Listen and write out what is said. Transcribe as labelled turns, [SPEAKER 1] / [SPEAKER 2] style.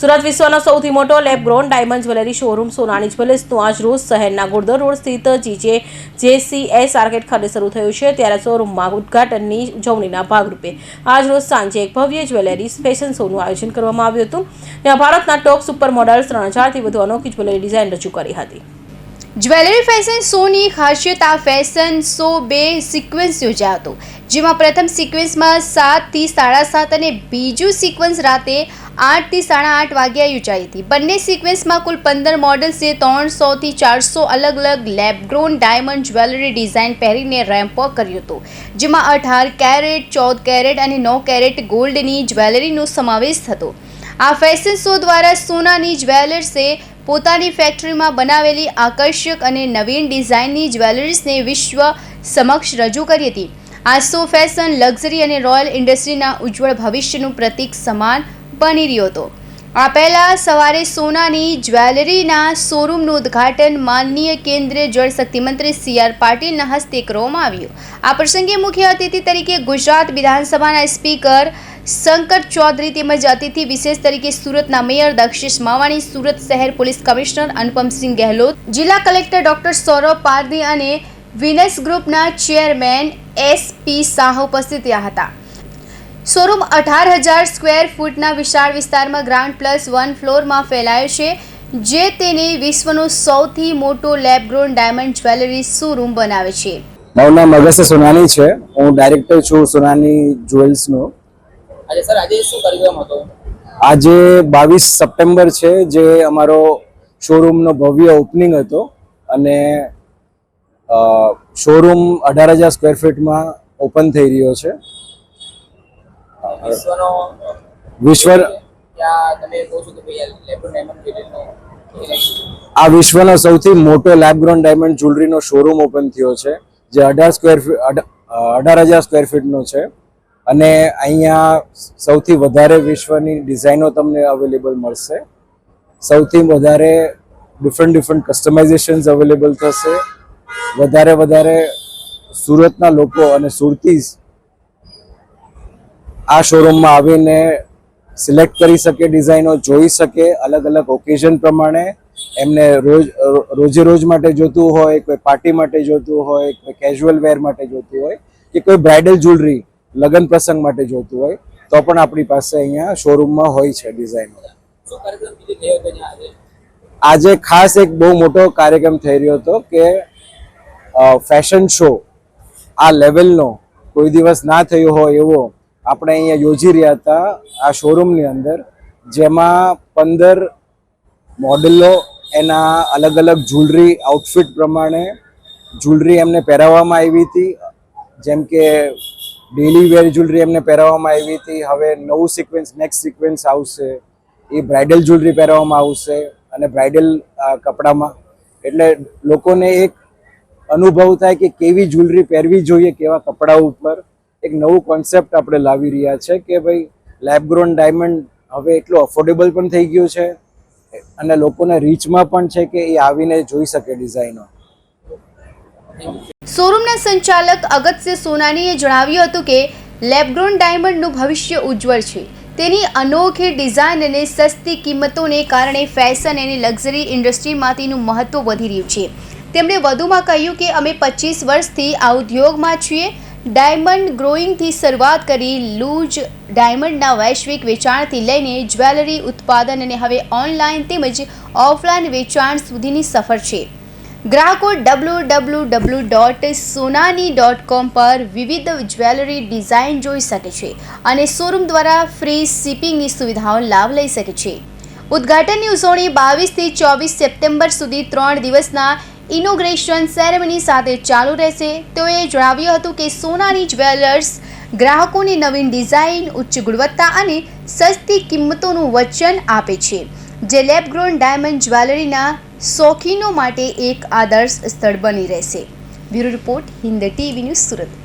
[SPEAKER 1] સુરત વિશ્વનો સૌથી મોટો lab grown diamond jewellery showroom સોનાની જ્વેલર્સનું આજ રોજ શહેરના ગુર્દર રોડ સ્થિત જીજે જેસીએસ આર્કેટ ખાતે શરૂ થયું છે. ત્યારે શોરૂમમાં ઉદ્ઘાટનની ઉજવણીના ભાગરૂપે આજ રોજ સાંજે એક ભવ્ય જ્વેલરી ફેશન શોનું આયોજન કરવામાં આવ્યું હતું. ત્યાં ભારતના ટોપ સુપર મોડલ્સ ત્રણ હજારથી વધુ અનોખી જ્વેલરી ડિઝાઇન રજૂ કરી હતી.
[SPEAKER 2] જ્વેલરી ફેશન શોની ખાસિયત આ ફેશન શો બે સિક્વન્સ યોજાયો હતો, જેમાં પ્રથમ સિક્વન્સમાં સાતથી સાડા સાત અને બીજું સિક્વન્સ રાતે આઠથી સાડા આઠ વાગ્યા યોજાઈ હતી. બંને સિક્વન્સમાં કુલ પંદર મોડલ્સે ત્રણસોથી ચારસો અલગ અલગ lab grown diamond jewellery design પહેરીને રેમ્પ વોક કર્યું હતું. જેમાં અઢાર કેરેટ ચૌદ કેરેટ અને નવ કેરેટ ગોલ્ડની જ્વેલરીનો સમાવેશ થતો આ ફેશન શો દ્વારા સોનાની જ્વેલર્સે પોતાની ફેક્ટરીમાં બનાવેલી આકર્ષક અને નવીન ડિઝાઇનની જ્વેલરીઝને વિશ્વ સમક્ષ રજૂ કરી હતી. આ શો ફેશન લક્ઝરી અને રોયલ ઇન્ડસ્ટ્રીના ઉજ્જવળ ભવિષ્યનું પ્રતીક સમાન બની રહ્યો હતો. આ પહેલાં સવારે સોનાની જ્વેલરીના શોરૂમનું ઉદ્ઘાટન માનનીય કેન્દ્રીય જળશક્તિ મંત્રી સી આર પાટીલના હસ્તે કરવામાં આવ્યું. આ પ્રસંગે મુખ્ય અતિથિ તરીકે ગુજરાત વિધાનસભાના સ્પીકર શંકર ચૌધરી તેમજ અતિથિ વિશેષ તરીકે સુરતના મેયર દક્ષિશ માવાણી, સુરત શહેર પોલીસ કમિશનર અનુપમસિંહ ગેહલોત, જિલ્લા કલેક્ટર ડોક્ટર સૌરભ પારધી અને વિનસ ગ્રુપના ચેરમેન એસ પી શાહ ઉપસ્થિત રહ્યા હતા. શોરૂમ અઢાર હજાર સ્ક્વેર ફૂટના વિશાળ વિસ્તારમાં ગ્રાઉન્ડ પ્લસ વન ફ્લોરમાં ફેલાયો છે જે તેને વિશ્વનો સૌથી મોટો લેબગ્રોન ડાયમંડ જ્વેલરી શોરૂમ બનાવે છે.
[SPEAKER 3] મારું નામ અગસ્ત્ય સોનાની છે. હું ડાયરેક્ટર છું સોનાની જ્વેલ્સનો.
[SPEAKER 4] આજે સર આજે શું કાર્યક્રમ હતો?
[SPEAKER 3] આજે બાવીસ સપ્ટેમ્બર છે જે અમારો શોરૂમનો ભવ્ય ઓપનિંગ હતો અને શોરૂમ અઢાર હજાર સ્ક્વેર ફીટમાં ઓપન થઈ રહ્યો છે.
[SPEAKER 4] વિશ્વનો
[SPEAKER 3] વિશ્વ આ વિશ્વનો સૌથી મોટો લેબગ્રોન ડાયમંડ જ્વેલરીનો શોરૂમ ઓપન થયો છે જે અઢાર સ્ક્વેર અઢાર હજાર સ્ક્વેર ફીટનો છે. અને અહીંયા સૌથી વધારે વિશ્વની ડિઝાઇનો તમને અવેલેબલ મળશે. સૌથી વધારે ડિફરન્ટ ડિફરન્ટ કસ્ટમાઇઝેશન્સ અવેલેબલ થશે. વધારે વધારે સુરતના લોકો અને સુરતીઝ આ શોરૂમમાં આવીને સિલેક્ટ કરી શકે ડિઝાઇનો જોઈ શકે અલગ અલગ ઓકેઝન પ્રમાણે. એમને રોજ રોજે રોજ માટે જોતું હોય કોઈ પાર્ટી માટે જોતું હોય કોઈ કેઝ્યુઅલ વેર માટે જોતું હોય કે કોઈ બ્રાઇડલ જ્વેલરી લગ્ન પ્રસંગ માટે જોતું હોય તો પણ આપણી પાસે અહીંયા શોરૂમમાં હોય છે ડિઝાઇનો
[SPEAKER 4] આજે?
[SPEAKER 3] ખાસ એક બહુ મોટો કાર્યક્રમ થઈ રહ્યો હતો કે ફેશન શો આ લેવલનો કોઈ દિવસ ના થયો હોય એવો આપણે અહીંયા યોજી રહ્યા હતા આ શોરૂમની અંદર, જેમાં પંદર મોડલો એના અલગ અલગ જ્વેલરી આઉટફિટ પ્રમાણે જ્વેલરી એમને પહેરાવવામાં આવી હતી. જેમ કે ડેલી વેર જ્વેલરી એમને પહેરાવવામાં આવી હતી. હવે નવું સિક્વન્સ નેક્સ્ટ સિક્વન્સ આવશે. એ બ્રાઇડલ જ્વેલરી પહેરાવવામાં આવશે અને બ્રાઇડલ કપડામાં. એટલે લોકોને એક અનુભવ થાય કે કેવી જ્વેલરી પહેરવી જોઈએ, કેવા કપડા ઉપર. એક નવું કોન્સેપ્ટ આપણે લાવી રહ્યા છે કે ભાઈ લેબગ્રોન ડાયમંડ હવે એટલું અફોર્ડેબલ પણ થઈ ગયું છે અને લોકોને રીચમાં પણ છે કે એ આવીને જોઈ શકે ડિઝાઇનો
[SPEAKER 2] શોરૂમના સંચાલક અગત્ય સોનાનીએ જણાવ્યું હતું કે લેબગ્રોન ડાયમંડનું ભવિષ્ય ઉજ્જવળ છે. તેની અનોખી ડિઝાઇન અને સસ્તી કિંમતોને કારણે ફેશન અને લક્ઝરી ઇન્ડસ્ટ્રીમાં તેનું મહત્ત્વ વધી રહ્યું છે. તેમણે વધુમાં કહ્યું કે અમે પચીસ વર્ષથી આ ઉદ્યોગમાં છીએ ડાયમંડ ગ્રોઈંગથી શરૂઆત કરી લૂજ ડાયમંડના વૈશ્વિક વેચાણથી લઈને જ્વેલરી ઉત્પાદન અને હવે ઓનલાઈન તેમજ ઓફલાઈન વેચાણ સુધીની સફર છે. ગ્રાહકો W W W dot Sonani dot com પર વિવિધ જ્વેલરી ડિઝાઇન જોઈ શકે છે અને શોરૂમ દ્વારા ફ્રી શિપિંગની સુવિધાઓ લાભ લઈ શકે છે. ઉદ્ઘાટનની ઉજવણી બાવીસથી ચોવીસ સપ્ટેમ્બર સુધી ત્રણ દિવસના ઇનોગ્રેશન સેરેમની સાથે ચાલુ રહેશે. તેઓએ જણાવ્યું હતું કે સોનાની જ્વેલર્સ ગ્રાહકોને નવીન ડિઝાઇન, ઉચ્ચ ગુણવત્તા અને સસ્તી કિંમતોનું વચન આપે છે. જે લેબગ્રોન ડાયમંડ જ્વેલરીના શોખીનો માટે એક આદર્શ સ્થળ બની રહેશે. Bureau report, Hind TV news Surat.